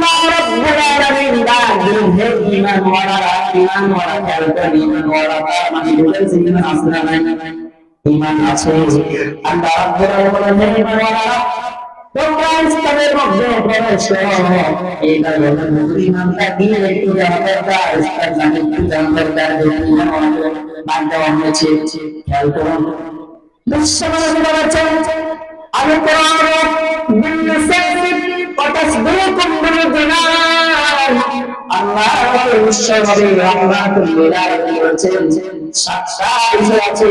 আল্লাহ রাব্বুল আলামিন ডাক দিলেন, হে ঈমান ওয়ালারা ঈমান ওয়ালা খেয়াল ঈমান ওয়ালা মানে বুঝেছেন ঈমান আছে না নাই? ঈমান আছে। আল্লাহ রাব্বুল আলামিন হে ঈমান ওয়ালারা তোমরা ইসলামের মধ্যে প্রবেশ এইবার বলেন, ঈমানটা দিয়ে একটু জানতে ইসলাম জানে একটু জানতে দরকার ঈমান ওয়ালা বাদ দেওয়া হয়েছে খেয়াল করুন বিশ্বনবী বলেছেন, আমি কোরআন বিল্লিসানি ওয়া তাসদীকুম বিল জানান আল্লাহ রাহমাতুল লিল আলামিন বলেছেন সাতটা বিষয় আছে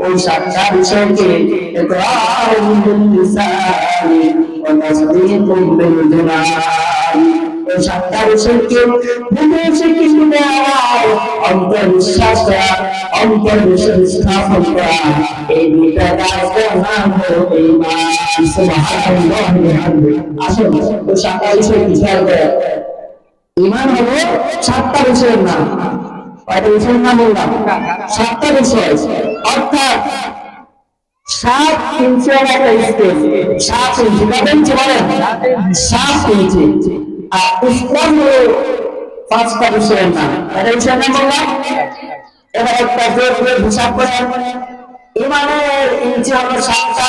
ওই সাতটা বিষয়কে সাতটা বিষয়কে বিদেশে কিছু স্থাপন করা এই দুইটা সুবহানাল্লাহ আসলে ওই সাতটা বিষয় খেয়াল করে ঈমান হলো সাতটা বিষয়ের নাম কয়টা বিষয়ের নাম বললাম সাতটা সাত সাত সাত হিসাব করে ইমানের ইঞ্চি হলো সাতটা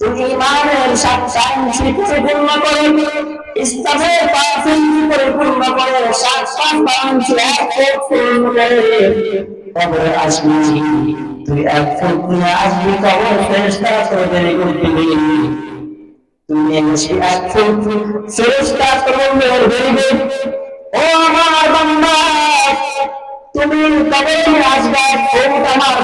ইমানের সাতটা ইঞ্চি পরিপূর্ণ করে, ইসলামের পরিপূর্ণ করে, সাত পাঁচ এক পূর্ণ কবরে তুই এক ফুট নিয়ে আসবি কবর ফেরেশতা করে দেরি করতে তুমি এসে এক ফুট, ফেরেশতা করে দেরি ও আমার তুমি কবে আসবে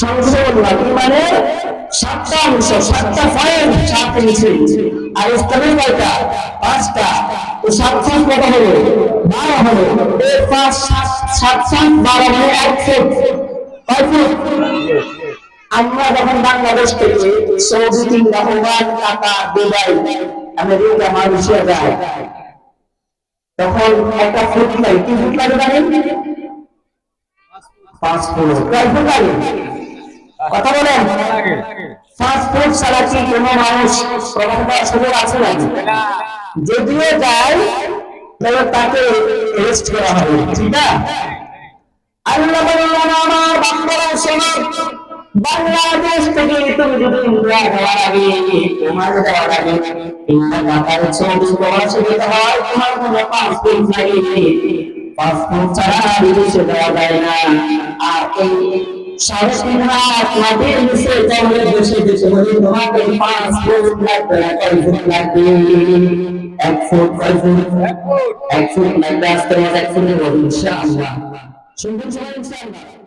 বললাম মানে সাতটা অংশ, সাতটা পয়েন্ট সাত নিচে। আর ইসলামের কয়টা? পাঁচটা। তো সাত সাত কত হলো বারো হলো এই পাঁচ, সাত সাত সাত, বারো হলো এক ফুট। কয় ফুট? আমরা যখন বাংলাদেশ থেকে সৌদি, কিংবা Oman, Qatar, Dubai, America, Malaysia যায় তখন একটা ফুট লাগে কি ফুট লাগে জানেন? পাঁচ ফুট। কয় ফুট কথা বলেন। ফাস্ট ফুড ছাড়া কি কোনো মানুষ প্রমাণ করার সুযোগ আছে নাকি? যদিও যায় তাহলে তাকে রেস্ট করা হবে ঠিক না? আল্লাহ বললেন আমার বান্দারা শোনো বাংলাদেশ থেকে তুমি যদি ইন্ডিয়া যাওয়ার আগে তোমার যাওয়ার আগে তিনটা টাকার ছবি তোমার ছবি হয় তোমার কোনো পাসপোর্ট লাগে পাসপোর্ট ছাড়া বিদেশে যাওয়া যায় না। আর এই হাত মাটির নিচে জঙ্গলে বসে বসে বলি তোমাকে পাসপোর্ট লাগবে না কয় ফুট লাগবে এক ফুট কয় ফুট এক ফুট লাগবে আজকে এক ফুটের ইনশাআল্লাহ। শুনবেন সবাই ইনশাআল্লাহ।